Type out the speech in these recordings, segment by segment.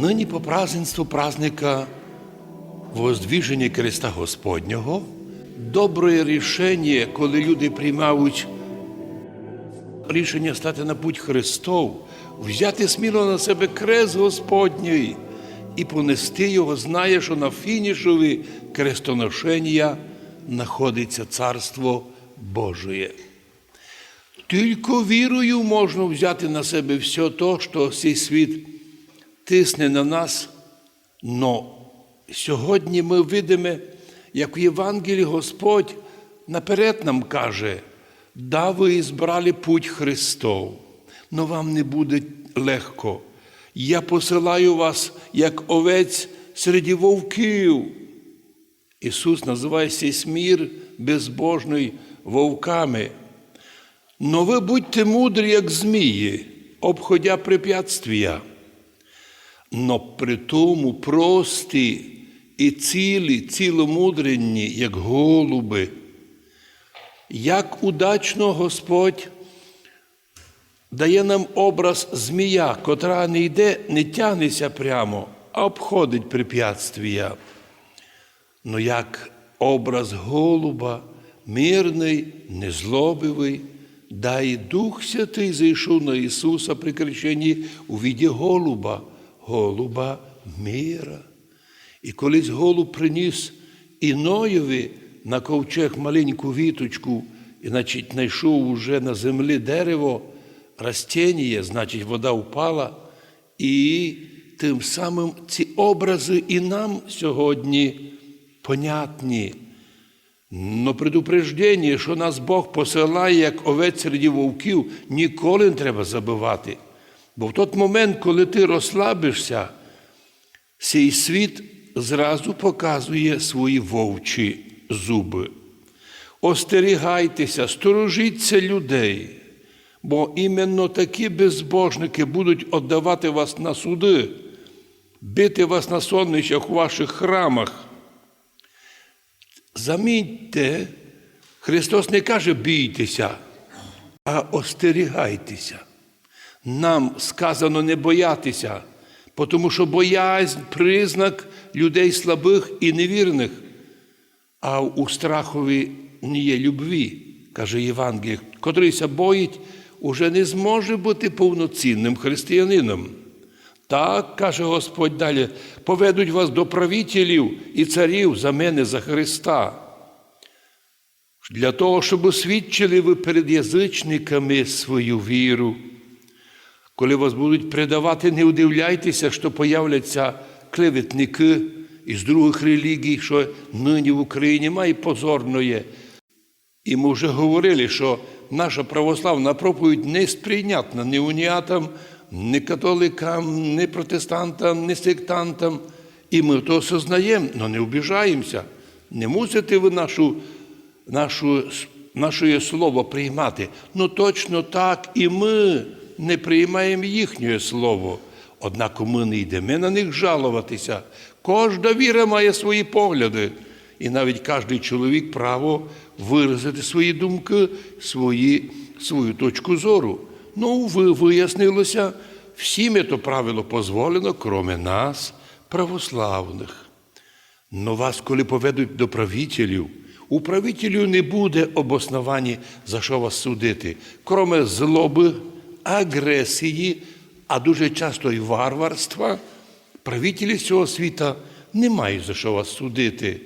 Нині по празднеству праздника Воздвіження Христа Господнього, добре рішення, коли люди приймають рішення стати на путь Христов, взяти сміло на себе крест Господній і понести його, знає, що на фінішові крестоношення знаходиться Царство Божє. Тільки вірою можна взяти на себе все то, що цей світ тисне на нас. Но сьогодні ми видимо, як в Євангелії Господь наперед нам каже, да ви збрали путь Христов, но вам не буде легко. Я посилаю вас, як овець серед вовків. Ісус називає цей смір безбожний вовками. Но ви будьте мудрі, як змії, обходя препятствия. Но при тому прості і цілі, ціломудренні, як голуби. Як удачно Господь дає нам образ змія, котра не йде, не тягнеться прямо, а обходить препятствия. Но як образ голуба, мирний, незлобивий, да і Дух Святий зайшов на Ісуса при крещенні у віді голуба, голуба мира. І колись голуб приніс Іноєві на ковчег маленьку віточку, і, значить, знайшов уже на землі дерево, растіння, значить, вода впала, і тим самим ці образи і нам сьогодні понятні. Но предупреждення, що нас Бог посилає, як овець серед вовків, ніколи не треба забивати. Бо в той момент, коли ти розслабишся, цей світ зразу показує свої вовчі зуби. Остерігайтеся, сторожіться людей, бо іменно такі безбожники будуть віддавати вас на суди, бити вас на сонничах у ваших храмах. Замітьте, Христос не каже бійтеся, а остерігайтеся. Нам сказано не боятися, тому що боязнь признак людей слабих і невірних, а у страхові не є любві, каже Євангеліє, котрийся боїть, уже не зможе бути повноцінним християнином. Так, каже Господь далі, поведуть вас до правителів і царів за мене, за Христа. Для того, щоб освідчили ви перед язичниками свою віру. Коли вас будуть предавати, не удивляйтеся, що появляться клеветники із других релігій, що нині в Україні має позорної. І ми вже говорили, що наша православна проповідь не сприйнятна ні уніатам, ні католикам, ні протестантам, ні сектантам. І ми то осознаємо, але не обіжаємося. Не мусите ви нашу, нашу, наше слово приймати. Ну точно так і ми не приймаємо їхнє слово. Однак ми не йдемо на них жалуватися. Кожна віра має свої погляди. І навіть кожен чоловік право виразити свої думки, свої, свою точку зору. Ну, ви вияснилося, всім це правило дозволено, кроме нас, православних. Но вас, коли поведуть до правителів, у правителів не буде обосновані, за що вас судити, кроме злоби, агресії, а дуже часто й варварства, правителі цього світа не мають за що вас судити.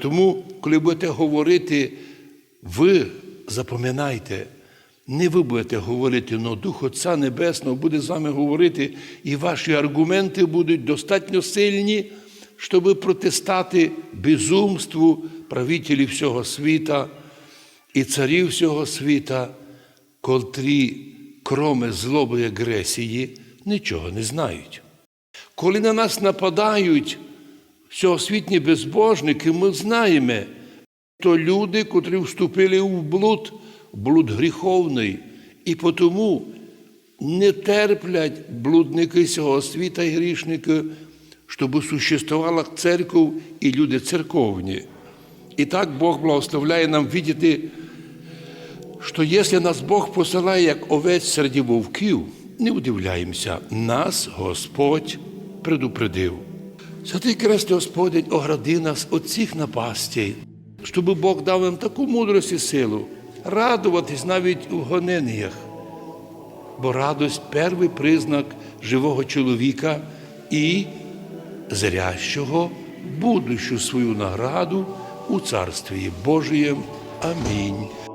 Тому, коли будете говорити, ви запам'ятайте, не ви будете говорити, але Дух Отця Небесного буде з вами говорити, і ваші аргументи будуть достатньо сильні, щоб протистати безумству правителів всього світа і царів всього світа, котрі, кроме злоби і агресії, нічого не знають. Коли на нас нападають всеосвітні безбожники, ми знаємо, то люди, котрі вступили в блуд, блуд гріховний, і тому не терплять блудники цього світа і грішники, щоб существувала церква і люди церковні. І так Бог благословляє нам видіти, що якщо нас Бог посилає як овець серед вовків, не удивляємося, нас Господь предупредив. Святий Крест Господень огради нас від цих напастей, щоб Бог дав нам таку мудрість і силу, радуватись навіть у гоненнях. Бо радость перший признак живого чоловіка і зрящого будущу свою награду у Царстві Божієм. Амінь.